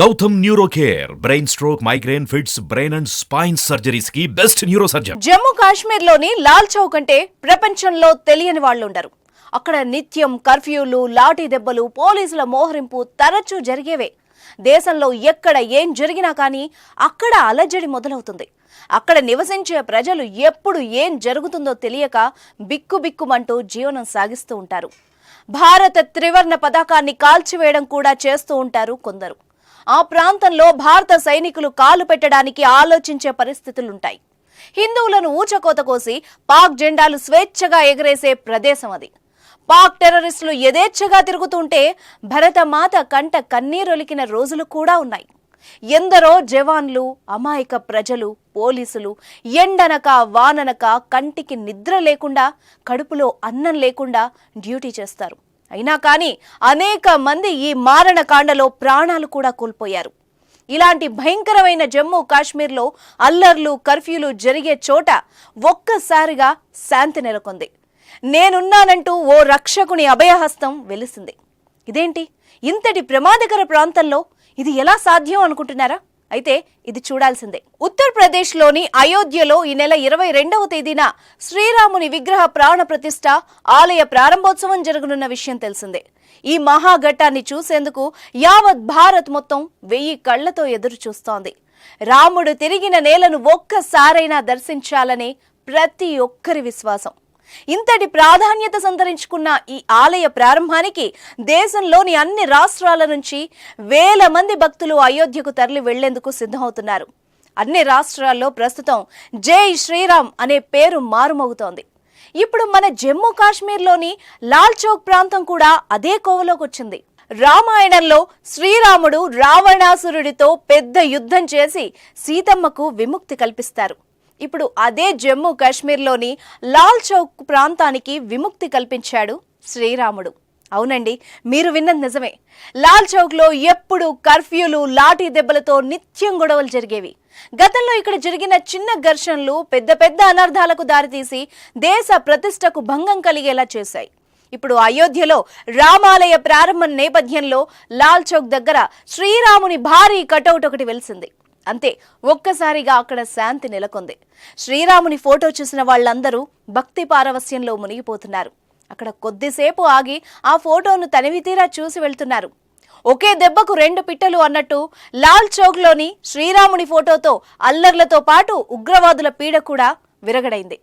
Gautam neuro care brain stroke migraine fits brain and spine సర్జరీస్కి best neuro surgeon Jammu కాశ్మీర్లోని లాల్ చౌక్ అంటే ప్రపంచంలో తెలియని వాళ్ళు ఉండరు. అక్కడ నిత్యం కర్ఫ్యూలు లాఠీ దెబ్బలు పోలీసుల మోహరింపు తరచూ జరిగేవే. దేశంలో ఎక్కడ ఏం జరిగినా కానీ అక్కడ అలజడి మొదలవుతుంది. అక్కడ నివసించే ప్రజలు ఎప్పుడు ఏం జరుగుతుందో తెలియక బిక్కుబిక్కుమంటూ జీవనం సాగిస్తూ ఉంటారు. భారత త్రివర్ణ పతాకాన్ని కాల్చివేయడం కూడా చేస్తూ ఉంటారు కొందరు. ఆ ప్రాంతంలో భారత సైనికులు కాలు పెట్టడానికి ఆలోచించే పరిస్థితులుంటాయి. హిందువులను ఊచకోత కోసి పాక్ జెండాలు స్వేచ్ఛగా ఎగరేసే ప్రదేశం అది. పాక్ టెర్రరిస్టులు యథేచ్ఛగా తిరుగుతుంటే భరతమాత కంట కన్నీరొలికిన రోజులు కూడా ఉన్నాయి. ఎందరో జవాన్లు అమాయక ప్రజలు పోలీసులు ఎండనక వాననక కంటికి నిద్ర లేకుండా కడుపులో అన్నం లేకుండా డ్యూటీ చేస్తారు. అయినా కానీ అనేక మంది ఈ మారణకాండలో ప్రాణాలు కూడా కోల్పోయారు. ఇలాంటి భయంకరమైన జమ్మూ కాశ్మీర్లో అల్లర్లు కర్ఫ్యూలు జరిగే చోట ఒక్కసారిగా శాంతి నెలకొంది. నేనున్నానంటూ ఓ రక్షకుని అభయహస్తం వెలిసింది. ఇదేంటి? ఇంతటి ప్రమాదకర ప్రాంతంలో ఇది ఎలా సాధ్యం అనుకుంటున్నారా? అయితే ఇది చూడాల్సిందే. ఉత్తరప్రదేశ్లోని అయోధ్యలో ఈ నెల ఇరవై రెండవ తేదీన శ్రీరాముని విగ్రహ ప్రాణ ప్రతిష్ట ఆలయ ప్రారంభోత్సవం జరగనున్న విషయం తెలిసిందే. ఈ మహాఘట్టాన్ని చూసేందుకు యావత్ భారత్ మొత్తం వెయ్యి కళ్ళతో ఎదురు చూస్తోంది. రాముడు తిరిగిన నేలను ఒక్కసారైనా దర్శించాలనే ప్రతి ఒక్కరి విశ్వాసం. ఇంతటి ప్రాధాన్యత సంతరించుకున్న ఈ ఆలయ ప్రారంభానికి దేశంలోని అన్ని రాష్ట్రాల నుంచి వేల మంది భక్తులు అయోధ్యకు తరలి వెళ్ళేందుకు సిద్ధమవుతున్నారు. అన్ని రాష్ట్రాల్లో ప్రస్తుతం జై శ్రీరామ్ అనే పేరు మారుమోగుతోంది. ఇప్పుడు మన జమ్మూ కాశ్మీర్లోని లాల్ చౌక్ ప్రాంతం కూడా అదే కోవలోకి వచ్చింది రామాయణంలో శ్రీరాముడు రావణాసురుడితో పెద్ద యుద్ధం చేసి సీతమ్మకు విముక్తి కల్పిస్తారు. ఇప్పుడు అదే జమ్మూ కాశ్మీర్లోని లాల్ చౌక్ ప్రాంతానికి విముక్తి కల్పించాడు శ్రీరాముడు. అవునండి మీరు విన్నది నిజమే. లాల్ చౌక్లో ఎప్పుడు కర్ఫ్యూలు లాఠీ దెబ్బలతో నిత్యం గొడవలు జరిగేవి. గతంలో ఇక్కడ జరిగిన చిన్న ఘర్షణలు పెద్ద పెద్ద అనర్థాలకు దారితీసి దేశ ప్రతిష్టకు భంగం కలిగేలా చేశాయి. ఇప్పుడు అయోధ్యలో రామాలయ ప్రారంభం నేపథ్యంలో లాల్ చౌక్ దగ్గర శ్రీరాముని భారీ కటౌట్ ఒకటి వెలిసింది. అంతే ఒక్కసారిగా అక్కడ శాంతి నెలకొంది. శ్రీరాముని ఫోటో చూసిన వాళ్ళందరూ భక్తి పారవస్యంలో మునిగిపోతున్నారు. అక్కడ కొద్దిసేపు ఆగి ఆ ఫోటోను తనివితీరా చూసి వెళ్తున్నారు. ఒకే దెబ్బకు రెండు పిట్టలు అన్నట్టు లాల్ చౌక్లోని శ్రీరాముని ఫోటోతో అల్లర్లతో పాటు ఉగ్రవాదుల పీడ కూడా విరగడైంది.